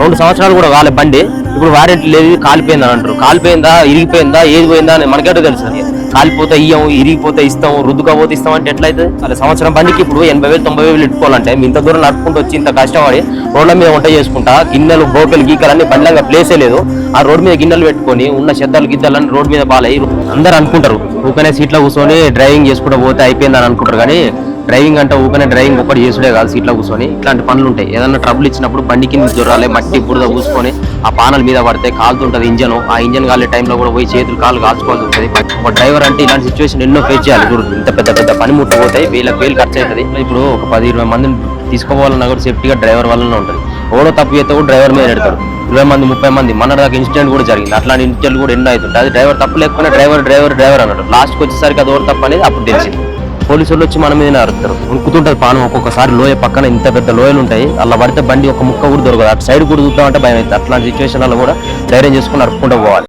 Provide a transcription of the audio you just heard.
రెండు సంవత్సరాలు కూడా కాలే బండి. ఇప్పుడు వారెంట్ లేదు కాలిపోయిందని అంటారు. కాలిపోయిందా ఇరిగిపోయిందా ఏది పోయిందా అని మనకేటో తెలుసు? కాలిపోతే ఇయ్యం ఇరిగిపోతే ఇస్తాం రుద్దుకపోతే ఇస్తాం అంటే ఎట్లయితే అలా సంవత్సరం బండికి ఇప్పుడు ఎనభై వేలు తొంభై వేలు ఇట్టుకోవాలంటే ఇంత దూరం నడుపుకుంటూ వచ్చి ఇంత కష్టపడి రోడ్ల మీద వంట చేసుకుంటా గిన్నెలు బోకలు గీకలు అన్ని బండ్లంగా ప్లేసే లేదు. ఆ రోడ్ మీద గిన్నెలు పెట్టుకొని ఉన్న శబ్దాలు గిద్దలు రోడ్ మీద బాలయ్యి అందరు అనుకుంటారు. ఊకనే సీట్లో కూర్చొని డ్రైవింగ్ చేసుకుంటూ పోతే అయిపోయిందని అనుకుంటారు కానీ డ్రైవింగ్ అంటే ఊకనే డ్రైవింగ్ ఒకటి చేసుడే కాదు సీట్లో కూర్చొని. ఇట్లాంటి పనులు ఉంటాయి. ఏదైనా ట్రబుల్ ఇచ్చినప్పుడు బండి కింద దొరాలి మట్టి బురద పూసుకొని ఆ పానల మీద పడితే కాలుతుంటుంది ఇంజన్. ఆ ఇంజన్ కాలే టైంలో కూడా పోయి చేతులు కాలు కాల్చుకోవాల్సి ఉంటుంది. ఒక డ్రైవర్ అంటే ఇలాంటి సిచ్యువేషన్ ఎన్నో ఫేస్ చేయాలి. చూడు ఇంత పెద్ద పెద్ద పని పోతాయి వేలకు వేలు ఖర్చు అవుతుంది ఇప్పుడు ఒక పది ఇరవై మందిని తీసుకోవాలన్నా కూడా సేఫ్టీగా డ్రైవర్ వల్లనే ఉంటుంది. ఎవడో తప్పు చేస్తే కూడా డ్రైవర్ మీద పెడతారు ఇరవై మంది ముప్పై మంది మన దాకా ఇన్సిడెంట్ కూడా జరిగింది. అట్లాంటి ఇన్సిడెంట్ కూడా ఎన్నో అవుతుంటాయి. అది డ్రైవర్ తప్పు లేకపోయినా డ్రైవర్ డ్రైవర్ డ్రైవర్ అన్నాడు. లాస్ట్కి వచ్చేసరికి అది ఎవరు తప్పు అనేది అప్పుడు తెలిసింది. పోలీసు వాళ్ళు వచ్చి మన మీద అరుస్తారు. ఉనుకుతుంటది పానం ఒక్కొక్కసారి లోయ పక్కన ఇంత పెద్ద లోయలు ఉంటాయి అలా పడితే బండి ఒక ముక్క కూడా దొరకదు. అటు సైడ్ కూడా చూద్దామంటే భయం అవుతుంది. అట్లాంటి సిచ్యువేషన్లలో కూడా ధైర్యం చేసుకుని నడుపుకుంటూ పోవాలి.